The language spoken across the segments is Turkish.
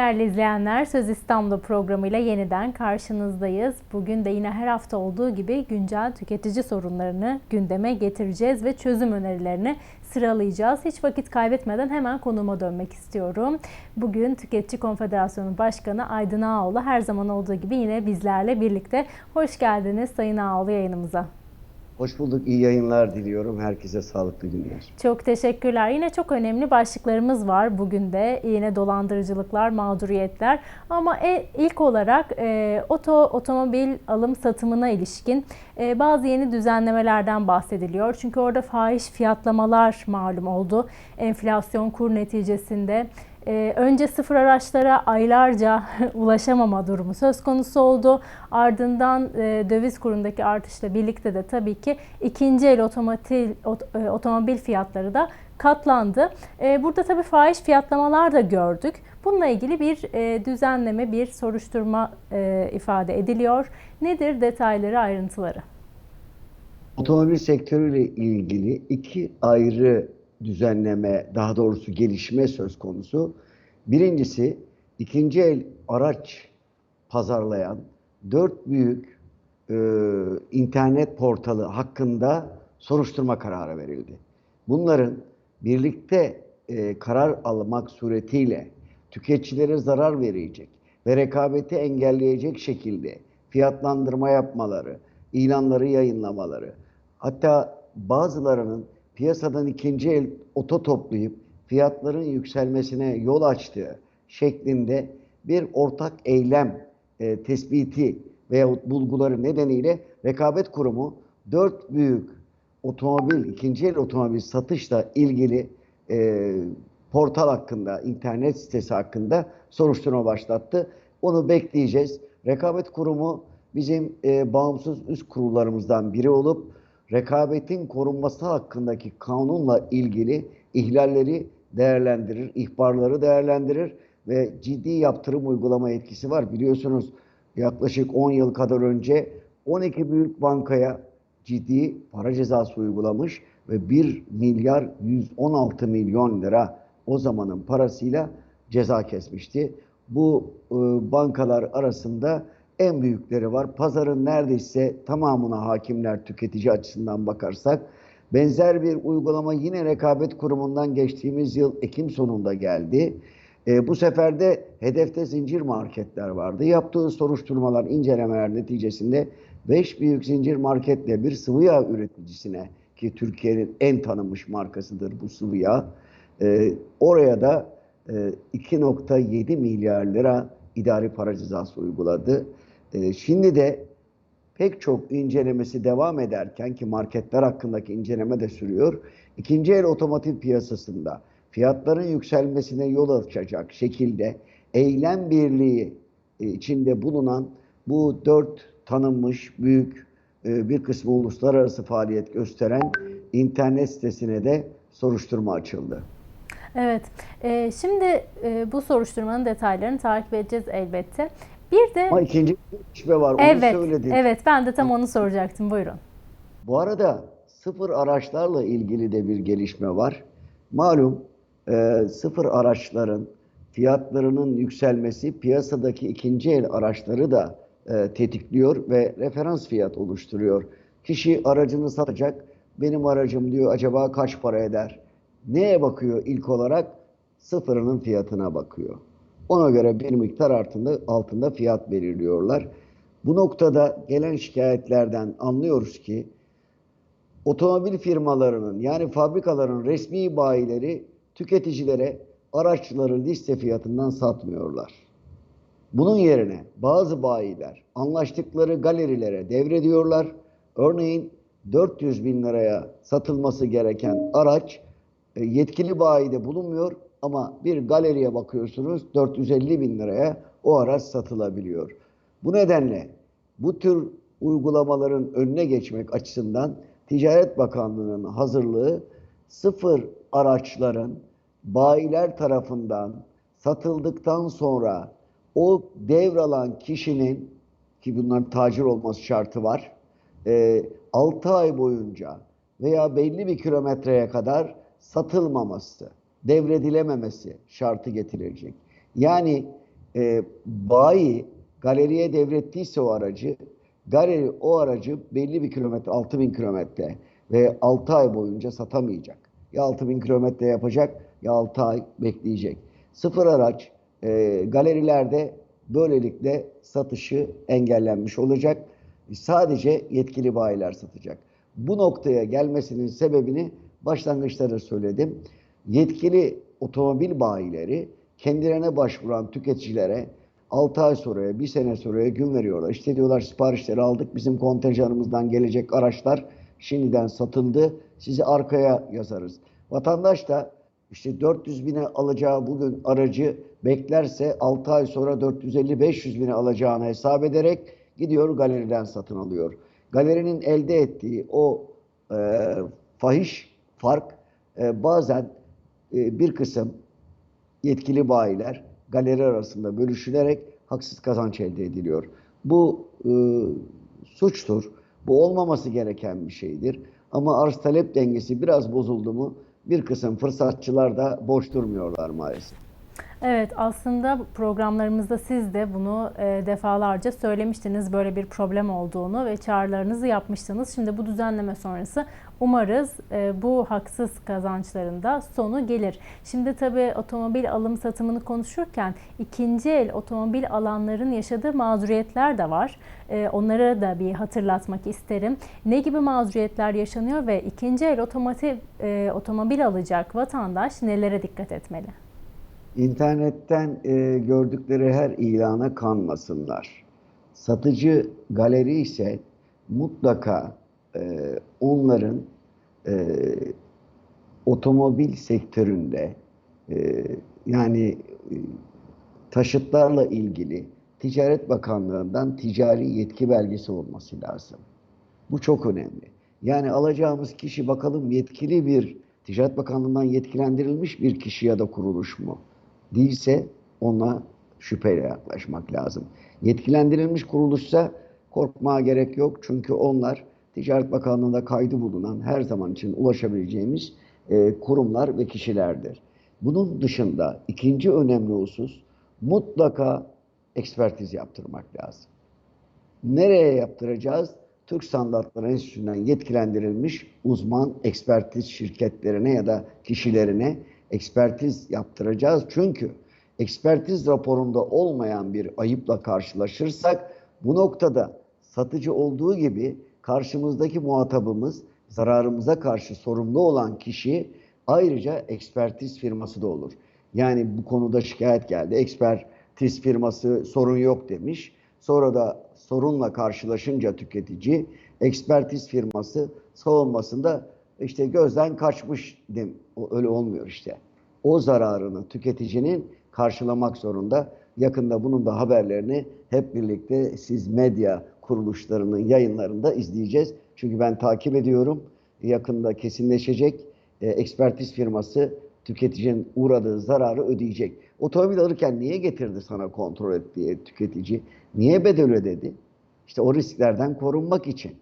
Değerli izleyenler, Söz İstanbul programıyla yeniden karşınızdayız. Bugün de yine her hafta olduğu gibi güncel tüketici sorunlarını gündeme getireceğiz ve çözüm önerilerini sıralayacağız. Hiç vakit kaybetmeden hemen konuma dönmek istiyorum. Bugün Tüketici Konfederasyonu Başkanı Aydın Ağoğlu her zaman olduğu gibi yine bizlerle birlikte. Hoş geldiniz Sayın Ağoğlu yayınımıza. Hoş bulduk. İyi yayınlar diliyorum. Herkese sağlıklı günler. Çok teşekkürler. Yine çok önemli başlıklarımız var bugün de. Yine dolandırıcılıklar, mağduriyetler. Ama e, ilk olarak e, oto otomobil alım satımına ilişkin e, bazı yeni düzenlemelerden bahsediliyor. Çünkü orada fahiş fiyatlamalar malum oldu. Enflasyon kur neticesinde ee, önce sıfır araçlara aylarca ulaşamama durumu söz konusu oldu. Ardından e, döviz kurundaki artışla birlikte de tabii ki ikinci el otomobil, ot, e, otomobil fiyatları da katlandı. E, burada tabii fahiş fiyatlamalar da gördük. Bununla ilgili bir e, düzenleme, bir soruşturma e, ifade ediliyor. Nedir detayları, ayrıntıları? Otomobil sektörüyle ilgili iki ayrı düzenleme, daha doğrusu gelişme söz konusu. Birincisi, ikinci el araç pazarlayan dört büyük e, internet portalı hakkında soruşturma kararı verildi. Bunların birlikte e, karar almak suretiyle tüketicilere zarar verecek ve rekabeti engelleyecek şekilde fiyatlandırma yapmaları, ilanları yayınlamaları, hatta bazılarının piyasadan ikinci el oto toplayıp fiyatların yükselmesine yol açtığı şeklinde bir ortak eylem e, tespiti veya bulguları nedeniyle Rekabet Kurumu dört büyük otomobil, ikinci el otomobil satışla ilgili e, portal hakkında, internet sitesi hakkında soruşturma başlattı. Onu bekleyeceğiz. Rekabet Kurumu bizim e, bağımsız üst kurullarımızdan biri olup rekabetin korunması hakkındaki kanunla ilgili ihlalleri değerlendirir, ihbarları değerlendirir ve ciddi yaptırım uygulama etkisi var. Biliyorsunuz yaklaşık 10 yıl kadar önce 12 büyük bankaya ciddi para cezası uygulamış ve 1 milyar 116 milyon lira o zamanın parasıyla ceza kesmişti. Bu e, bankalar arasında en büyükleri var. Pazarın neredeyse tamamına hakimler tüketici açısından bakarsak. Benzer bir uygulama yine rekabet kurumundan geçtiğimiz yıl Ekim sonunda geldi. E, bu sefer de hedefte zincir marketler vardı. Yaptığı soruşturmalar, incelemeler neticesinde 5 büyük zincir marketle bir sıvı yağ üreticisine ki Türkiye'nin en tanınmış markasıdır bu sıvı yağ. E, oraya da e, 2.7 milyar lira idari para cezası uyguladı. E, şimdi de pek çok incelemesi devam ederken ki marketler hakkındaki inceleme de sürüyor. İkinci el otomotiv piyasasında fiyatların yükselmesine yol açacak şekilde eylem birliği e, içinde bulunan bu dört tanınmış büyük e, bir kısmı uluslararası faaliyet gösteren internet sitesine de soruşturma açıldı. Evet, e, şimdi bu soruşturmanın detaylarını takip edeceğiz elbette. Bir de Ama ikinci bir gelişme var. Onu evet, söyledin. evet ben de tam onu soracaktım. Buyurun. Bu arada sıfır araçlarla ilgili de bir gelişme var. Malum e, sıfır araçların fiyatlarının yükselmesi piyasadaki ikinci el araçları da e, tetikliyor ve referans fiyat oluşturuyor. Kişi aracını satacak. Benim aracım diyor acaba kaç para eder? Neye bakıyor ilk olarak? Sıfırının fiyatına bakıyor. Ona göre bir miktar altında, altında fiyat belirliyorlar. Bu noktada gelen şikayetlerden anlıyoruz ki otomobil firmalarının yani fabrikaların resmi bayileri tüketicilere araçları liste fiyatından satmıyorlar. Bunun yerine bazı bayiler anlaştıkları galerilere devrediyorlar. Örneğin 400 bin liraya satılması gereken araç e, yetkili bayide bulunmuyor ama bir galeriye bakıyorsunuz 450 bin liraya o araç satılabiliyor. Bu nedenle bu tür uygulamaların önüne geçmek açısından Ticaret Bakanlığı'nın hazırlığı sıfır araçların bayiler tarafından satıldıktan sonra o devralan kişinin ki bunların tacir olması şartı var. E, 6 ay boyunca veya belli bir kilometreye kadar satılmaması, devredilememesi şartı getirilecek. Yani e, bayi galeriye devrettiyse o aracı, galeri o aracı belli bir kilometre, 6000 kilometre ve 6 ay boyunca satamayacak. Ya 6000 kilometre yapacak ya 6 ay bekleyecek. Sıfır araç e, galerilerde böylelikle satışı engellenmiş olacak. Sadece yetkili bayiler satacak. Bu noktaya gelmesinin sebebini başlangıçta da söyledim. Yetkili otomobil bayileri kendilerine başvuran tüketicilere 6 ay sonraya, 1 sene sonraya gün veriyorlar. İşte diyorlar siparişleri aldık, bizim kontenjanımızdan gelecek araçlar şimdiden satıldı, sizi arkaya yazarız. Vatandaş da işte 400 bine alacağı bugün aracı beklerse 6 ay sonra 450-500 bine alacağını hesap ederek gidiyor galeriden satın alıyor. Galerinin elde ettiği o e, fahiş fark e, bazen e, bir kısım yetkili bayiler galeri arasında bölüşülerek haksız kazanç elde ediliyor. Bu e, suçtur. Bu olmaması gereken bir şeydir. Ama arz talep dengesi biraz bozuldu mu bir kısım fırsatçılar da boş durmuyorlar maalesef. Evet aslında programlarımızda siz de bunu e, defalarca söylemiştiniz böyle bir problem olduğunu ve çağrılarınızı yapmıştınız. Şimdi bu düzenleme sonrası umarız e, bu haksız kazançların da sonu gelir. Şimdi tabii otomobil alım satımını konuşurken ikinci el otomobil alanların yaşadığı mağduriyetler de var. E, onları da bir hatırlatmak isterim. Ne gibi mağduriyetler yaşanıyor ve ikinci el otomotiv, e, otomobil alacak vatandaş nelere dikkat etmeli? İnternetten e, gördükleri her ilana kanmasınlar. Satıcı galeri ise mutlaka e, onların e, otomobil sektöründe e, yani e, taşıtlarla ilgili Ticaret Bakanlığı'ndan ticari yetki belgesi olması lazım. Bu çok önemli. Yani alacağımız kişi bakalım yetkili bir Ticaret Bakanlığı'ndan yetkilendirilmiş bir kişi ya da kuruluş mu? Değilse ona şüpheyle yaklaşmak lazım. Yetkilendirilmiş kuruluşsa korkmaya gerek yok. Çünkü onlar Ticaret Bakanlığı'nda kaydı bulunan her zaman için ulaşabileceğimiz e, kurumlar ve kişilerdir. Bunun dışında ikinci önemli husus mutlaka ekspertiz yaptırmak lazım. Nereye yaptıracağız? Türk Standartları Enstitüsü'nden yetkilendirilmiş uzman ekspertiz şirketlerine ya da kişilerine ekspertiz yaptıracağız. Çünkü ekspertiz raporunda olmayan bir ayıpla karşılaşırsak bu noktada satıcı olduğu gibi karşımızdaki muhatabımız zararımıza karşı sorumlu olan kişi ayrıca ekspertiz firması da olur. Yani bu konuda şikayet geldi. Ekspertiz firması sorun yok demiş. Sonra da sorunla karşılaşınca tüketici ekspertiz firması savunmasında işte gözden kaçmış dem öyle olmuyor işte. O zararını tüketicinin karşılamak zorunda. Yakında bunun da haberlerini hep birlikte siz medya kuruluşlarının yayınlarında izleyeceğiz. Çünkü ben takip ediyorum. Yakında kesinleşecek. E, ekspertiz firması tüketicinin uğradığı zararı ödeyecek. Otomobil alırken niye getirdi sana kontrol et diye tüketici? Niye bedel ödedi? İşte o risklerden korunmak için.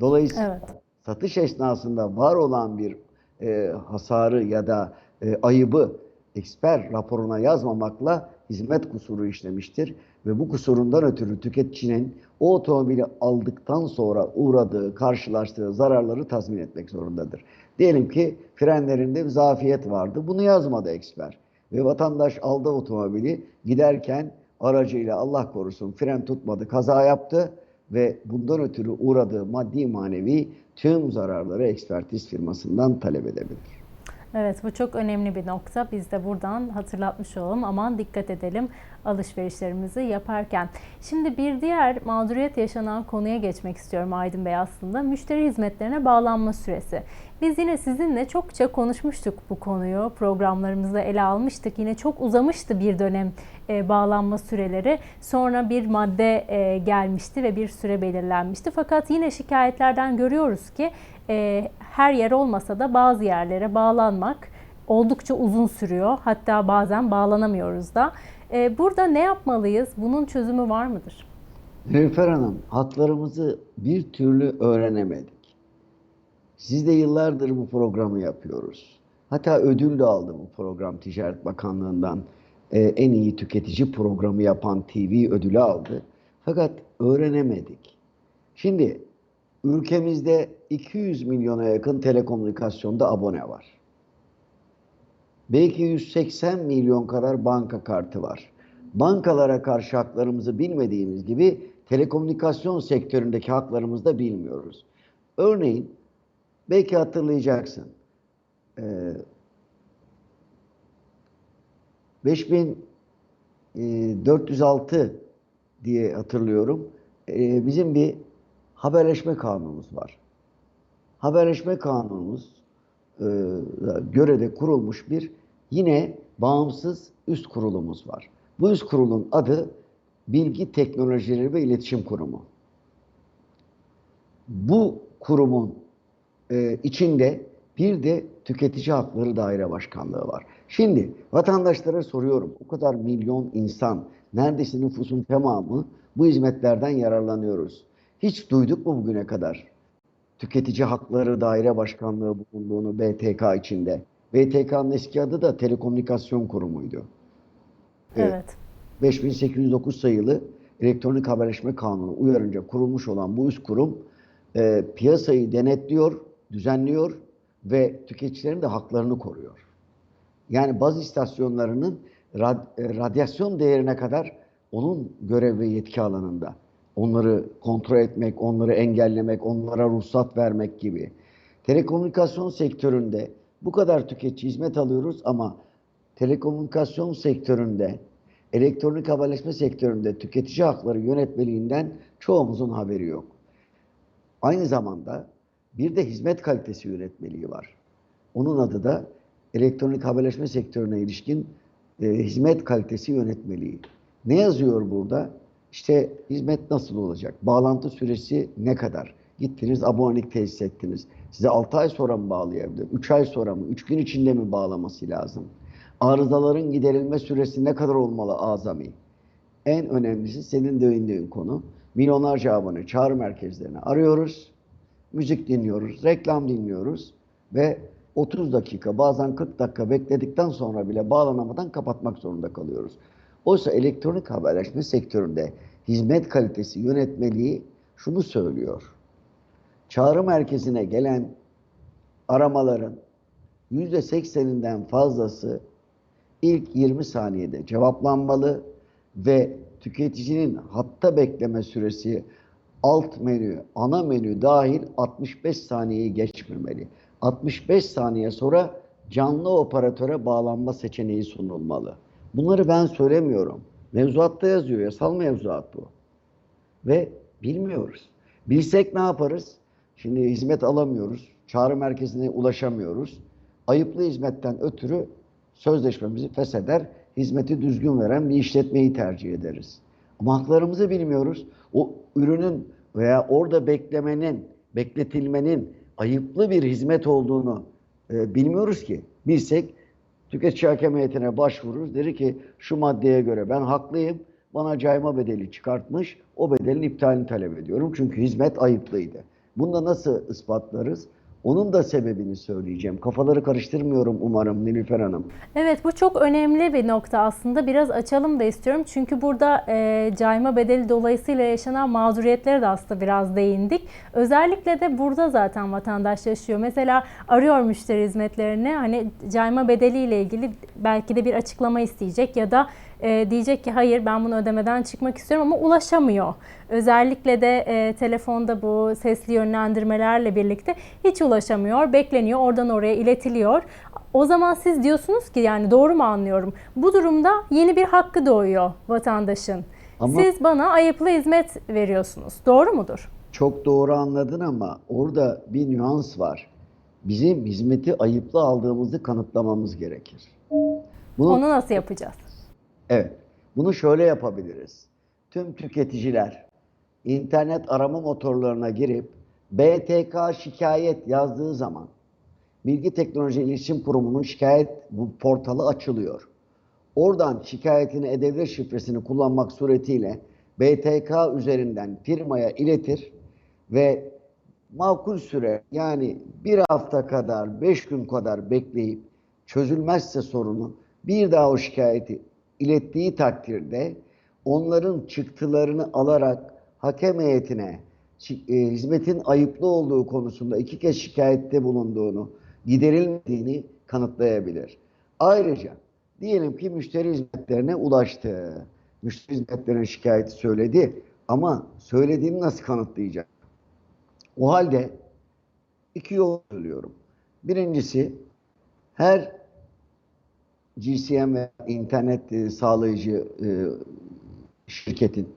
Dolayısıyla Evet. satış esnasında var olan bir e, hasarı ya da e, ayıbı eksper raporuna yazmamakla hizmet kusuru işlemiştir. Ve bu kusurundan ötürü tüketicinin o otomobili aldıktan sonra uğradığı, karşılaştığı zararları tazmin etmek zorundadır. Diyelim ki frenlerinde bir zafiyet vardı. Bunu yazmadı eksper. Ve vatandaş aldı otomobili giderken aracıyla Allah korusun fren tutmadı, kaza yaptı ve bundan ötürü uğradığı maddi manevi tüm zararları ekspertiz firmasından talep edebilir. Evet bu çok önemli bir nokta. Biz de buradan hatırlatmış olalım. Aman dikkat edelim alışverişlerimizi yaparken. Şimdi bir diğer mağduriyet yaşanan konuya geçmek istiyorum Aydın Bey aslında. Müşteri hizmetlerine bağlanma süresi. Biz yine sizinle çokça konuşmuştuk bu konuyu. Programlarımızda ele almıştık. Yine çok uzamıştı bir dönem e, bağlanma süreleri. Sonra bir madde e, gelmişti ve bir süre belirlenmişti. Fakat yine şikayetlerden görüyoruz ki e, her yer olmasa da bazı yerlere bağlanmak oldukça uzun sürüyor. Hatta bazen bağlanamıyoruz da. E, burada ne yapmalıyız? Bunun çözümü var mıdır? Nilüfer Hanım, haklarımızı bir türlü öğrenemedik. Siz de yıllardır bu programı yapıyoruz. Hatta ödül de aldı bu program Ticaret Bakanlığı'ndan. e, en iyi tüketici programı yapan TV ödülü aldı. Fakat öğrenemedik. Şimdi ülkemizde 200 milyona yakın telekomünikasyonda abone var. Belki 180 milyon kadar banka kartı var. Bankalara karşı haklarımızı bilmediğimiz gibi telekomünikasyon sektöründeki haklarımızı da bilmiyoruz. Örneğin belki hatırlayacaksın. Ee, 5406 diye hatırlıyorum. Ee, bizim bir haberleşme kanunumuz var. Haberleşme kanunumuz e, göre de kurulmuş bir yine bağımsız üst kurulumuz var. Bu üst kurulun adı Bilgi Teknolojileri ve İletişim Kurumu. Bu kurumun e, içinde bir de Tüketici Hakları Daire Başkanlığı var. Şimdi vatandaşlara soruyorum. O kadar milyon insan, neredeyse nüfusun tamamı bu hizmetlerden yararlanıyoruz. Hiç duyduk mu bugüne kadar? Tüketici Hakları Daire Başkanlığı bulunduğunu BTK içinde. BTK'nın eski adı da Telekomünikasyon Kurumu'ydu. Evet. 5809 sayılı Elektronik Haberleşme Kanunu uyarınca kurulmuş olan bu üst kurum e, piyasayı denetliyor, düzenliyor ve tüketicilerin de haklarını koruyor. Yani baz istasyonlarının rad, e, radyasyon değerine kadar onun görev ve yetki alanında. Onları kontrol etmek, onları engellemek, onlara ruhsat vermek gibi. Telekomünikasyon sektöründe bu kadar tüketici hizmet alıyoruz ama telekomünikasyon sektöründe, elektronik haberleşme sektöründe tüketici hakları yönetmeliğinden çoğumuzun haberi yok. Aynı zamanda bir de hizmet kalitesi yönetmeliği var. Onun adı da elektronik haberleşme sektörüne ilişkin e, hizmet kalitesi yönetmeliği. Ne yazıyor burada? İşte hizmet nasıl olacak? Bağlantı süresi ne kadar? Gittiniz abonelik tesis ettiniz. Size 6 ay sonra mı bağlayabilir? 3 ay sonra mı? 3 gün içinde mi bağlaması lazım? Arızaların giderilme süresi ne kadar olmalı azami? En önemlisi senin değindiğin konu. Milyonlarca abone çağrı merkezlerini arıyoruz. Müzik dinliyoruz, reklam dinliyoruz ve 30 dakika bazen 40 dakika bekledikten sonra bile bağlanamadan kapatmak zorunda kalıyoruz. Oysa elektronik haberleşme sektöründe hizmet kalitesi yönetmeliği şunu söylüyor. Çağrı merkezine gelen aramaların %80'inden fazlası ilk 20 saniyede cevaplanmalı ve tüketicinin hatta bekleme süresi alt menü, ana menü dahil 65 saniyeyi geçmemeli. 65 saniye sonra canlı operatöre bağlanma seçeneği sunulmalı. Bunları ben söylemiyorum. Mevzuatta yazıyor. Yasal mevzuat bu. Ve bilmiyoruz. Bilsek ne yaparız? Şimdi hizmet alamıyoruz. Çağrı merkezine ulaşamıyoruz. Ayıplı hizmetten ötürü sözleşmemizi fesheder, hizmeti düzgün veren bir işletmeyi tercih ederiz. Ama haklarımızı bilmiyoruz. O ürünün veya orada beklemenin, bekletilmenin ayıplı bir hizmet olduğunu e, bilmiyoruz ki. Bilsek tüketici hakem heyetine başvururuz. Dedi ki şu maddeye göre ben haklıyım. Bana cayma bedeli çıkartmış. O bedelin iptalini talep ediyorum. Çünkü hizmet ayıplıydı. Bunda nasıl ispatlarız? Onun da sebebini söyleyeceğim. Kafaları karıştırmıyorum umarım Nilüfer Hanım. Evet bu çok önemli bir nokta aslında. Biraz açalım da istiyorum. Çünkü burada e, cayma bedeli dolayısıyla yaşanan mağduriyetlere de aslında biraz değindik. Özellikle de burada zaten vatandaş yaşıyor. Mesela arıyor müşteri hizmetlerini hani cayma bedeliyle ilgili belki de bir açıklama isteyecek ya da e, diyecek ki hayır ben bunu ödemeden çıkmak istiyorum ama ulaşamıyor. Özellikle de e, telefonda bu sesli yönlendirmelerle birlikte hiç ulaşamıyor, bekleniyor, oradan oraya iletiliyor. O zaman siz diyorsunuz ki yani doğru mu anlıyorum? Bu durumda yeni bir hakkı doğuyor vatandaşın. Ama- Siz bana ayıplı hizmet veriyorsunuz. Doğru mudur? Çok doğru anladın ama orada bir nüans var. Bizim hizmeti ayıplı aldığımızı kanıtlamamız gerekir. Bunu, Onu nasıl yapacağız? Evet, bunu şöyle yapabiliriz. Tüm tüketiciler internet arama motorlarına girip BTK şikayet yazdığı zaman Bilgi Teknoloji İletişim Kurumu'nun şikayet bu portalı açılıyor. Oradan şikayetini edebilir şifresini kullanmak suretiyle BTK üzerinden firmaya iletir ve makul süre yani bir hafta kadar, beş gün kadar bekleyip çözülmezse sorunu bir daha o şikayeti ilettiği takdirde onların çıktılarını alarak hakem heyetine e, hizmetin ayıplı olduğu konusunda iki kez şikayette bulunduğunu, giderilmediğini kanıtlayabilir. Ayrıca diyelim ki müşteri hizmetlerine ulaştı. Müşteri hizmetlerine şikayeti söyledi ama söylediğini nasıl kanıtlayacak? O halde iki yol söylüyorum. Birincisi her GCM ve internet e, sağlayıcı e, şirketin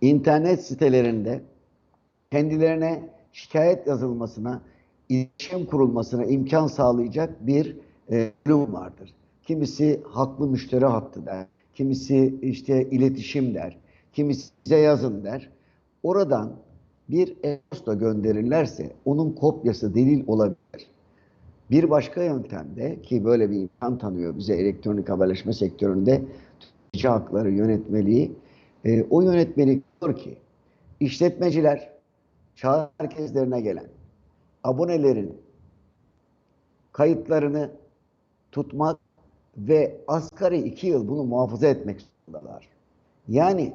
internet sitelerinde kendilerine şikayet yazılmasına, iletişim kurulmasına imkan sağlayacak bir e, bölüm vardır. Kimisi haklı müşteri hattı der, kimisi işte iletişim der, kimisi size yazın der. Oradan bir e-posta gönderirlerse onun kopyası delil olabilir. Bir başka yöntemde ki böyle bir imkan tanıyor bize elektronik haberleşme sektöründe tüketici hakları yönetmeliği. e, o yönetmelik diyor ki işletmeciler çağrı merkezlerine gelen abonelerin kayıtlarını tutmak ve asgari iki yıl bunu muhafaza etmek zorundalar. Yani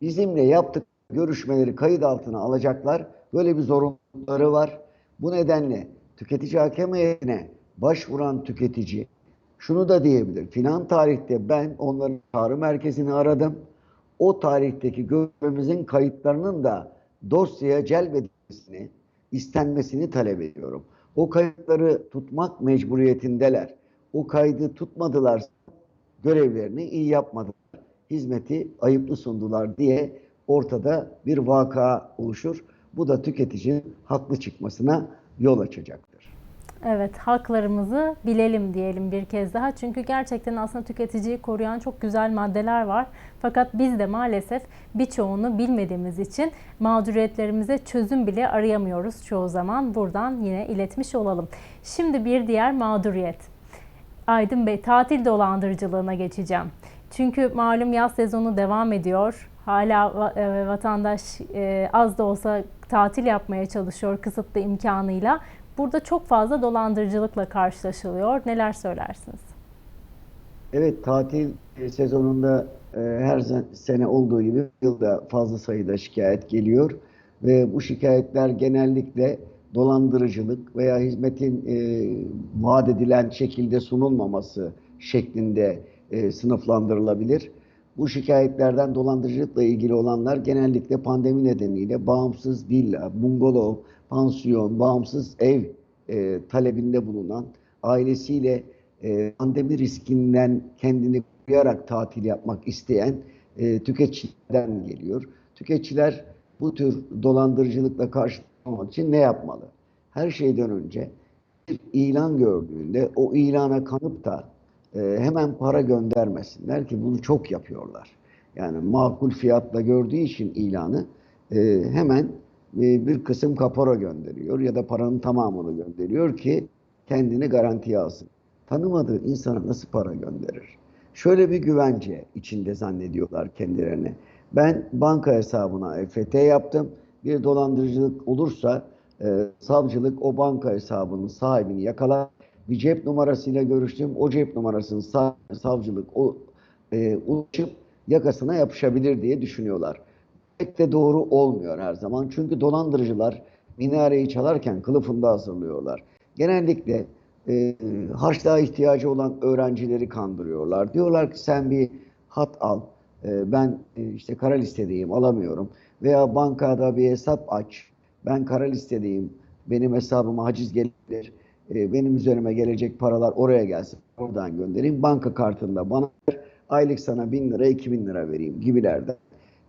bizimle yaptık görüşmeleri kayıt altına alacaklar. Böyle bir zorunlulukları var. Bu nedenle tüketici hakem heyetine başvuran tüketici şunu da diyebilir. Filan tarihte ben onların çağrı merkezini aradım. O tarihteki görüşmemizin kayıtlarının da dosyaya celbedilmesini, istenmesini talep ediyorum. O kayıtları tutmak mecburiyetindeler. O kaydı tutmadılar, görevlerini iyi yapmadılar, hizmeti ayıplı sundular diye ortada bir vaka oluşur. Bu da tüketicinin haklı çıkmasına yol açacaktır. Evet, haklarımızı bilelim diyelim bir kez daha. Çünkü gerçekten aslında tüketiciyi koruyan çok güzel maddeler var. Fakat biz de maalesef birçoğunu bilmediğimiz için mağduriyetlerimize çözüm bile arayamıyoruz çoğu zaman. Buradan yine iletmiş olalım. Şimdi bir diğer mağduriyet. Aydın Bey, tatil dolandırıcılığına geçeceğim. Çünkü malum yaz sezonu devam ediyor. Hala e, vatandaş e, az da olsa tatil yapmaya çalışıyor kısıtlı imkanıyla. Burada çok fazla dolandırıcılıkla karşılaşılıyor. Neler söylersiniz? Evet, tatil sezonunda e, her sene olduğu gibi yılda fazla sayıda şikayet geliyor ve bu şikayetler genellikle dolandırıcılık veya hizmetin e, vaat edilen şekilde sunulmaması şeklinde e, sınıflandırılabilir. Bu şikayetlerden dolandırıcılıkla ilgili olanlar genellikle pandemi nedeniyle bağımsız villa, bungalov, pansiyon, bağımsız ev e, talebinde bulunan ailesiyle e, pandemi riskinden kendini koruyarak tatil yapmak isteyen e, tüketicilerden geliyor. Tüketiciler bu tür dolandırıcılıkla karşılamak için ne yapmalı? Her şeyden önce bir ilan gördüğünde o ilana kanıp da e, hemen para göndermesinler ki bunu çok yapıyorlar. Yani makul fiyatla gördüğü için ilanı e, hemen e, bir kısım kapora gönderiyor ya da paranın tamamını gönderiyor ki kendini garantiye alsın. Tanımadığı insana nasıl para gönderir? Şöyle bir güvence içinde zannediyorlar kendilerini. Ben banka hesabına EFT yaptım. Bir dolandırıcılık olursa e, savcılık o banka hesabının sahibini yakalar. Bir cep numarasıyla görüştüm. O cep numarasının savcılık o e, ulaşıp yakasına yapışabilir diye düşünüyorlar. De doğru olmuyor her zaman. Çünkü dolandırıcılar minareyi çalarken kılıfında hazırlıyorlar. Genellikle e, harçlığa ihtiyacı olan öğrencileri kandırıyorlar. Diyorlar ki sen bir hat al. E, ben e, işte kara listedeyim alamıyorum. Veya bankada bir hesap aç. Ben kara listedeyim. Benim hesabıma haciz gelir. E, benim üzerime gelecek paralar oraya gelsin. Oradan göndereyim. Banka kartında bana. Aylık sana bin lira, iki bin lira vereyim gibilerden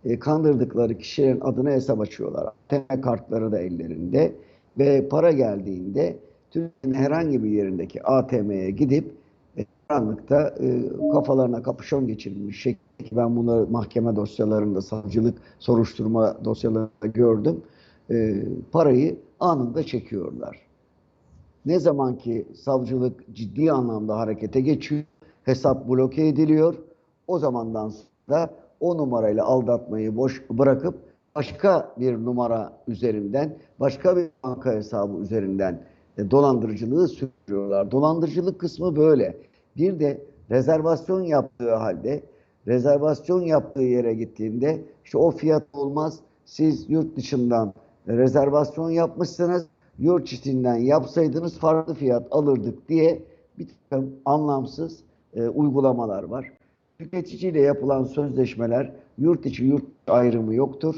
e, kandırdıkları kişilerin adına hesap açıyorlar. ATM kartları da ellerinde ve para geldiğinde Türkiye'nin herhangi bir yerindeki ATM'ye gidip e, karanlıkta e, kafalarına kapüşon geçirilmiş şekilde ben bunları mahkeme dosyalarında savcılık soruşturma dosyalarında gördüm. E, parayı anında çekiyorlar. Ne zaman ki savcılık ciddi anlamda harekete geçiyor, hesap bloke ediliyor. O zamandan sonra o numarayla aldatmayı boş bırakıp başka bir numara üzerinden, başka bir banka hesabı üzerinden e, dolandırıcılığı sürdürüyorlar. Dolandırıcılık kısmı böyle. Bir de rezervasyon yaptığı halde rezervasyon yaptığı yere gittiğinde işte o fiyat olmaz. Siz yurt dışından rezervasyon yapmışsınız. Yurt içinden yapsaydınız farklı fiyat alırdık diye bir takım anlamsız e, uygulamalar var. Tüketiciyle yapılan sözleşmeler yurt içi yurt ayrımı yoktur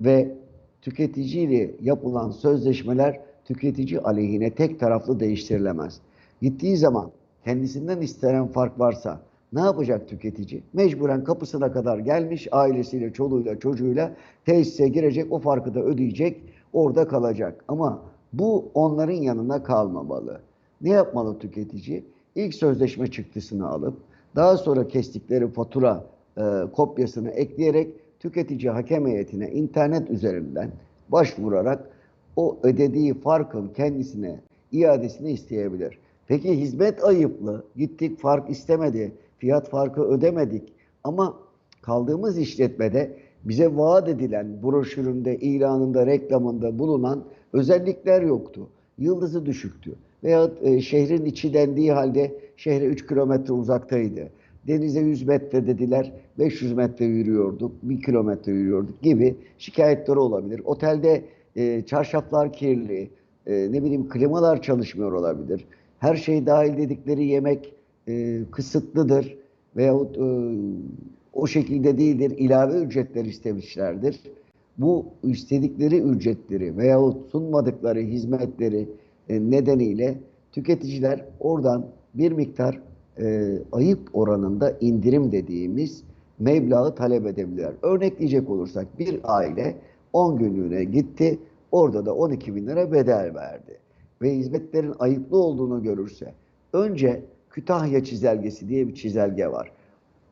ve tüketiciyle yapılan sözleşmeler tüketici aleyhine tek taraflı değiştirilemez. Gittiği zaman kendisinden istenen fark varsa ne yapacak tüketici? Mecburen kapısına kadar gelmiş ailesiyle, çoluğuyla, çocuğuyla tesise girecek, o farkı da ödeyecek, orada kalacak. Ama bu onların yanına kalmamalı. Ne yapmalı tüketici? İlk sözleşme çıktısını alıp daha sonra kestikleri fatura e, kopyasını ekleyerek tüketici hakem heyetine internet üzerinden başvurarak o ödediği farkın kendisine iadesini isteyebilir. Peki hizmet ayıplı, gittik fark istemedi, fiyat farkı ödemedik ama kaldığımız işletmede bize vaat edilen broşüründe, ilanında, reklamında bulunan özellikler yoktu. Yıldızı düşüktü. Veya e, şehrin içi dendiği halde şehre 3 kilometre uzaktaydı. Denize 100 metre dediler, 500 metre yürüyorduk, 1 kilometre yürüyorduk gibi şikayetleri olabilir. Otelde e, çarşaflar kirli, e, ne bileyim klimalar çalışmıyor olabilir. Her şey dahil dedikleri yemek e, kısıtlıdır veyahut e, o şekilde değildir, ilave ücretler istemişlerdir. Bu istedikleri ücretleri veyahut sunmadıkları hizmetleri nedeniyle tüketiciler oradan bir miktar e, ayıp oranında indirim dediğimiz meblağı talep edebilirler. Örnekleyecek olursak bir aile 10 günlüğüne gitti, orada da 12 bin lira bedel verdi. Ve hizmetlerin ayıplı olduğunu görürse, önce Kütahya çizelgesi diye bir çizelge var.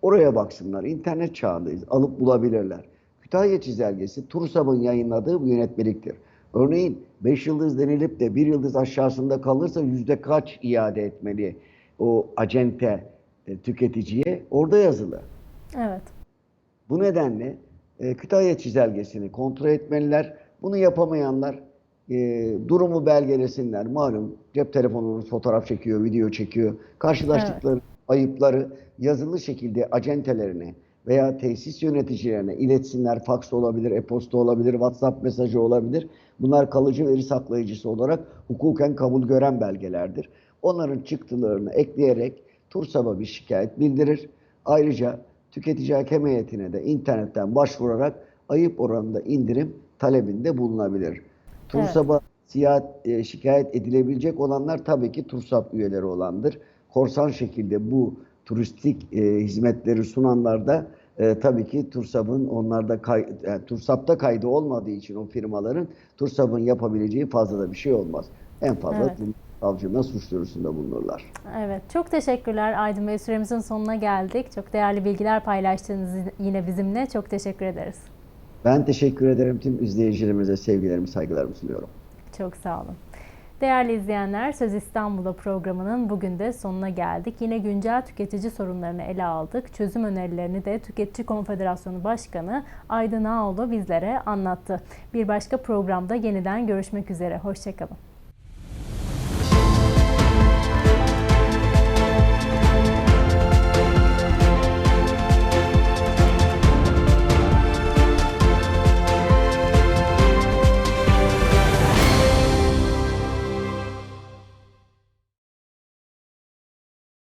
Oraya baksınlar, internet çağındayız, alıp bulabilirler. Kütahya çizelgesi TURSAM'ın yayınladığı bir yönetmeliktir. Örneğin 5 yıldız denilip de 1 yıldız aşağısında kalırsa yüzde kaç iade etmeli o acente e, tüketiciye orada yazılı. Evet. Bu nedenle e, Kütahya çizelgesini kontrol etmeliler. Bunu yapamayanlar e, durumu belgelesinler. Malum cep telefonunuz fotoğraf çekiyor, video çekiyor. Karşılaştıkları ayıpları yazılı şekilde acentelerine veya tesis yöneticilerine iletsinler. Faks olabilir, e-posta olabilir, WhatsApp mesajı olabilir. Bunlar kalıcı veri saklayıcısı olarak hukuken kabul gören belgelerdir. Onların çıktılarını ekleyerek TURSAB'a bir şikayet bildirir. Ayrıca tüketici hakem heyetine de internetten başvurarak ayıp oranında indirim talebinde bulunabilir. TURSAB'a siyah, e, şikayet edilebilecek olanlar tabii ki TURSAP üyeleri olandır. Korsan şekilde bu turistik e, hizmetleri sunanlar da e, tabii ki TURSAP'ın onlarda kay, yani TURSAP'ta kaydı olmadığı için o firmaların TURSAP'ın yapabileceği fazla da bir şey olmaz. En fazla Evet. savcılığına suç duyurusunda bulunurlar. Evet, çok teşekkürler Aydın Bey. Süremizin sonuna geldik. Çok değerli bilgiler paylaştınız yine bizimle. Çok teşekkür ederiz. Ben teşekkür ederim. Tüm izleyicilerimize sevgilerimi, saygılarımı sunuyorum. Çok sağ olun. Değerli izleyenler, Söz İstanbul'da programının bugün de sonuna geldik. Yine güncel tüketici sorunlarını ele aldık. Çözüm önerilerini de Tüketici Konfederasyonu Başkanı Aydın Ağoğlu bizlere anlattı. Bir başka programda yeniden görüşmek üzere. Hoşçakalın.